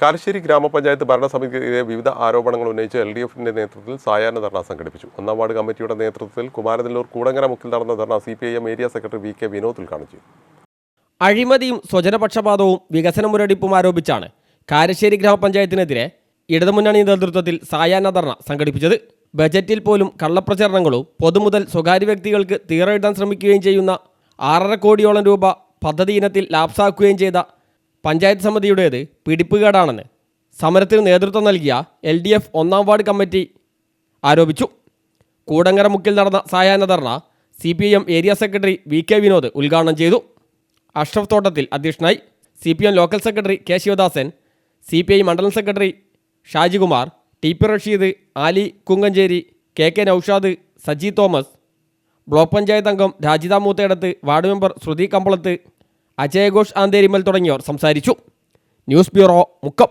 കാരശ്ശേരി ഗ്രാമപഞ്ചായത്ത് ഭരണസമിതിക്കെതിരെ വിവിധ ആരോപണങ്ങൾ ഉന്നയിച്ച് എൽ ഡി എഫിന്റെ നേതൃത്വത്തിൽ സായാഹ്ന ധർണ സംഘടിപ്പിച്ചു. ഒന്നാം വാർഡ് കമ്മിറ്റിയുടെ നേതൃത്വത്തിൽ കുമാരനെല്ലൂർ കൂടങ്ങര മുക്കിൽ നടന്ന dharna C P I M area secretary V K Vinod ഉദ്ഘാടനം ചെയ്തു. അഴിമതിയും സ്വജനപക്ഷപാതവും വികസന മുരടിപ്പും ആരോപിച്ചാണ് കാരശ്ശേരി ഗ്രാമപഞ്ചായത്തിനെതിരെ ഇടതുമുന്നണി നേതൃത്വത്തിൽ സായാഹ്ന ധർണ സംഘടിപ്പിച്ചത്. ബജറ്റിൽ പോലും കള്ളപ്രചരണങ്ങളും പൊതുമുതൽ സ്വകാര്യ വ്യക്തികൾക്ക് തീറെഴുതാൻ ശ്രമിക്കുകയും ചെയ്യുന്ന ആറര കോടിയോളം രൂപ പദ്ധതി ഇനത്തിൽ ലാപ്സാക്കുകയും ചെയ്ത പഞ്ചായത്ത് സമിതിയുടേത് പിടിപ്പുകേടാണെന്ന് സമരത്തിന് നേതൃത്വം നൽകിയ എൽ ഡി എഫ് ഒന്നാം വാർഡ് കമ്മിറ്റി ആരോപിച്ചു. കൂടങ്ങര മുക്കിൽ നടന്ന സായാഹ്ന dharna C P M area secretary V K Vinod ഉദ്ഘാടനം ചെയ്തു. അഷ്റഫ് തോട്ടത്തിൽ അധ്യക്ഷനായി C P M local secretary K Shivadasan C P I മണ്ഡലം secretary Shajikumar T P Rasheed Ali Kunkancheri K K Naushad Saji Thomas block panchayat അംഗം Rajitha Moothedath ward member ശ്രുതി കമ്പളത്ത് അജയഘോഷ് ആന്തേരിമൽ തുടങ്ങിയവർ സംസാരിച്ചു. News bureau Mukkam.